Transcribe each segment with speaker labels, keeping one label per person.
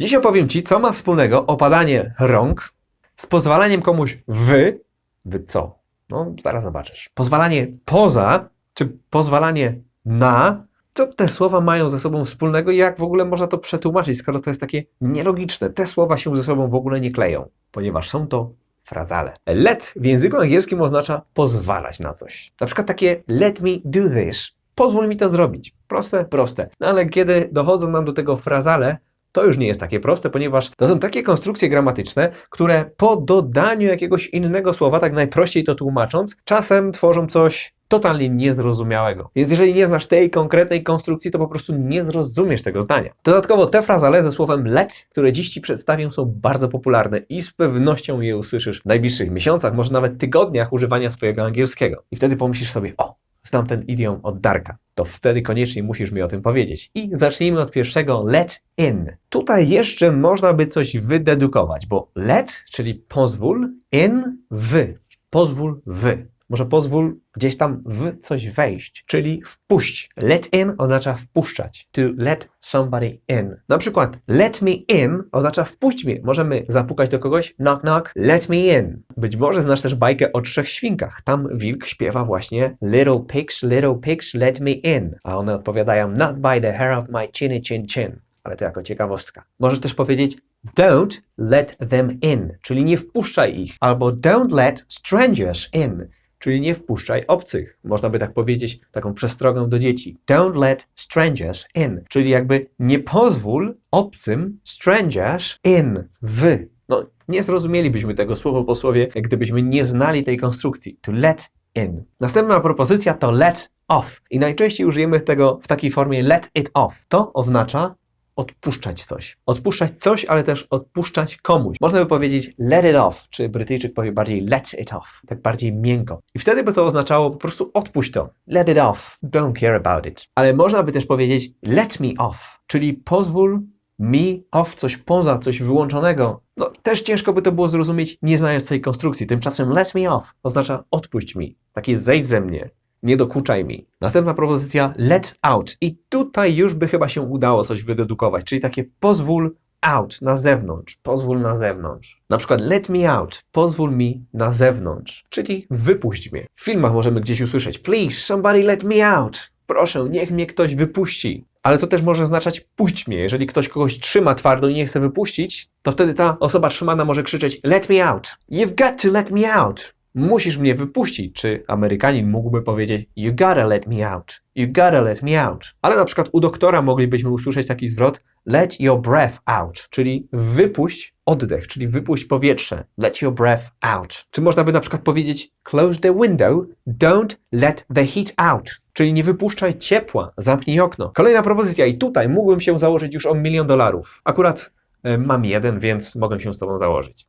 Speaker 1: Dziś opowiem Ci, co ma wspólnego opadanie rąk z pozwalaniem komuś wy, wy co? No, zaraz zobaczysz. Pozwalanie poza, czy pozwalanie na, co te słowa mają ze sobą wspólnego i jak w ogóle można to przetłumaczyć, skoro to jest takie nielogiczne. Te słowa się ze sobą w ogóle nie kleją, ponieważ są to frazale. Let w języku angielskim oznacza pozwalać na coś. Na przykład takie let me do this. Pozwól mi to zrobić. Proste, proste. No ale kiedy dochodzą nam do tego frazale, to już nie jest takie proste, ponieważ to są takie konstrukcje gramatyczne, które po dodaniu jakiegoś innego słowa, tak najprościej to tłumacząc, czasem tworzą coś totalnie niezrozumiałego. Więc jeżeli nie znasz tej konkretnej konstrukcji, to po prostu nie zrozumiesz tego zdania. Dodatkowo te frazale ze słowem let, które dziś Ci przedstawię, są bardzo popularne i z pewnością je usłyszysz w najbliższych miesiącach, może nawet tygodniach używania swojego angielskiego. I wtedy pomyślisz sobie, o, znam ten idiom od Darka, to wtedy koniecznie musisz mi o tym powiedzieć. I zacznijmy od pierwszego let in. Tutaj jeszcze można by coś wydedukować, bo let, czyli pozwól, in, wy. Pozwól, wy. Może pozwól gdzieś tam w coś wejść, czyli wpuść. Let in oznacza wpuszczać. To let somebody in. Na przykład let me in oznacza wpuść mnie. Możemy zapukać do kogoś, knock knock, let me in. Być może znasz też bajkę o trzech świnkach. Tam wilk śpiewa właśnie little pigs, little pigs, let me in. A one odpowiadają not by the hair of my chinny chin chin. Ale to jako ciekawostka. Możesz też powiedzieć don't let them in, czyli nie wpuszczaj ich. Albo don't let strangers in, czyli nie wpuszczaj obcych. Można by tak powiedzieć, taką przestrogą do dzieci. Don't let strangers in, czyli jakby nie pozwól obcym strangers in, w. No, nie zrozumielibyśmy tego słowo po słowie, gdybyśmy nie znali tej konstrukcji. To let in. Następna propozycja to let off. I najczęściej użyjemy tego w takiej formie let it off. To oznacza odpuszczać coś. Odpuszczać coś, ale też odpuszczać komuś. Można by powiedzieć let it off, czy Brytyjczyk powie bardziej let it off, tak bardziej miękko. I wtedy by to oznaczało po prostu odpuść to. Let it off. Don't care about it. Ale można by też powiedzieć let me off, czyli pozwól mi off, coś poza, coś wyłączonego. No też ciężko by to było zrozumieć, nie znając tej konstrukcji. Tymczasem let me off oznacza odpuść mi. Takie zejdź ze mnie. Nie dokuczaj mi. Następna propozycja let out. I tutaj już by chyba się udało coś wydedukować, czyli takie pozwól out, na zewnątrz, pozwól na zewnątrz. Na przykład let me out, pozwól mi na zewnątrz, czyli wypuść mnie. W filmach możemy gdzieś usłyszeć please somebody let me out. Proszę, niech mnie ktoś wypuści. Ale to też może oznaczać puść mnie. Jeżeli ktoś kogoś trzyma twardo i nie chce wypuścić, to wtedy ta osoba trzymana może krzyczeć let me out. You've got to let me out. Musisz mnie wypuścić. Czy Amerykanin mógłby powiedzieć You gotta let me out. You gotta let me out. Ale na przykład u doktora moglibyśmy usłyszeć taki zwrot Let your breath out, czyli wypuść oddech, czyli wypuść powietrze. Let your breath out. Czy można by na przykład powiedzieć Close the window, don't let the heat out. Czyli nie wypuszczaj ciepła, zamknij okno. Kolejna propozycja i tutaj mógłbym się założyć już o milion dolarów. Akurat y, mam jeden, więc mogę się z tobą założyć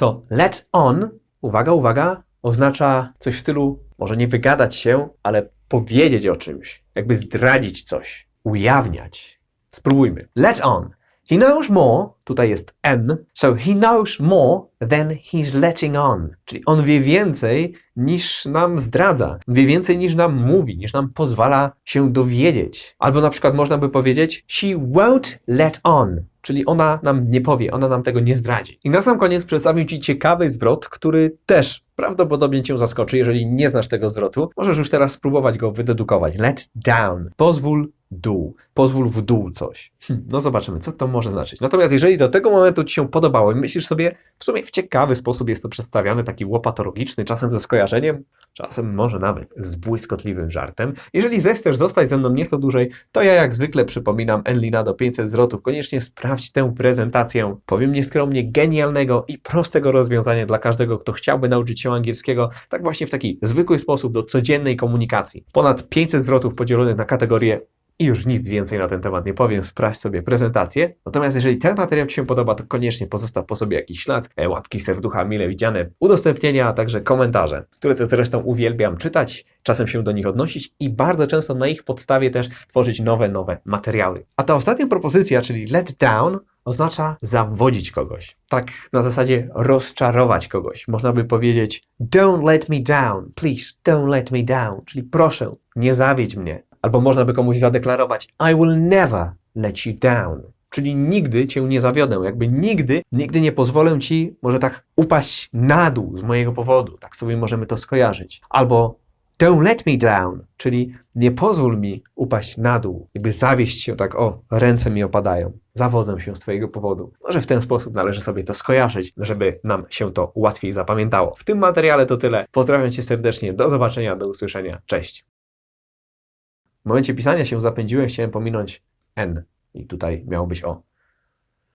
Speaker 1: to let on, uwaga, uwaga, oznacza coś w stylu, może nie wygadać się, ale powiedzieć o czymś, jakby zdradzić coś, ujawniać. Spróbujmy. Let on. He knows more, tutaj jest N, so he knows more than he's letting on. Czyli on wie więcej niż nam zdradza, wie więcej niż nam mówi, niż nam pozwala się dowiedzieć. Albo na przykład można by powiedzieć she won't let on, czyli ona nam nie powie, ona nam tego nie zdradzi. I na sam koniec przedstawię Ci ciekawy zwrot, który też prawdopodobnie Cię zaskoczy, jeżeli nie znasz tego zwrotu. Możesz już teraz spróbować go wydedukować. Let down. Pozwól dół. Pozwól w dół coś. Hm, no zobaczymy, co to może znaczyć. Natomiast jeżeli do tego momentu Ci się podobało i myślisz sobie, w sumie w ciekawy sposób jest to przedstawiane, taki łopatologiczny, czasem ze skojarzeniem, czasem może nawet z błyskotliwym żartem. Jeżeli zechcesz zostać ze mną nieco dłużej, to ja jak zwykle przypominam Enlina do 500 zwrotów. Koniecznie sprawdź tę prezentację. Powiem nieskromnie genialnego i prostego rozwiązania dla każdego, kto chciałby nauczyć się angielskiego, tak właśnie w taki zwykły sposób do codziennej komunikacji. Ponad 500 zwrotów podzielonych na kategorie i już nic więcej na ten temat nie powiem, sprawdź sobie prezentację. Natomiast jeżeli ten materiał Ci się podoba, to koniecznie pozostaw po sobie jakiś ślad, e, łapki, serducha, mile widziane, udostępnienia, a także komentarze, które też zresztą uwielbiam czytać, czasem się do nich odnosić i bardzo często na ich podstawie też tworzyć nowe, nowe materiały. A ta ostatnia propozycja, czyli let down, oznacza zawodzić kogoś. Tak na zasadzie rozczarować kogoś. Można by powiedzieć don't let me down, please, don't let me down, czyli proszę, nie zawiedź mnie. Albo można by komuś zadeklarować I will never let you down. Czyli nigdy cię nie zawiodę, jakby nigdy, nigdy nie pozwolę ci może tak upaść na dół z mojego powodu. Tak sobie możemy to skojarzyć. Albo don't let me down, czyli nie pozwól mi upaść na dół, jakby zawieść się tak, o, ręce mi opadają, zawodzę się z twojego powodu. Może w ten sposób należy sobie to skojarzyć, żeby nam się to łatwiej zapamiętało. W tym materiale to tyle. Pozdrawiam cię serdecznie, do zobaczenia, do usłyszenia, cześć. W momencie pisania się zapędziłem, chciałem pominąć N i tutaj miało być O.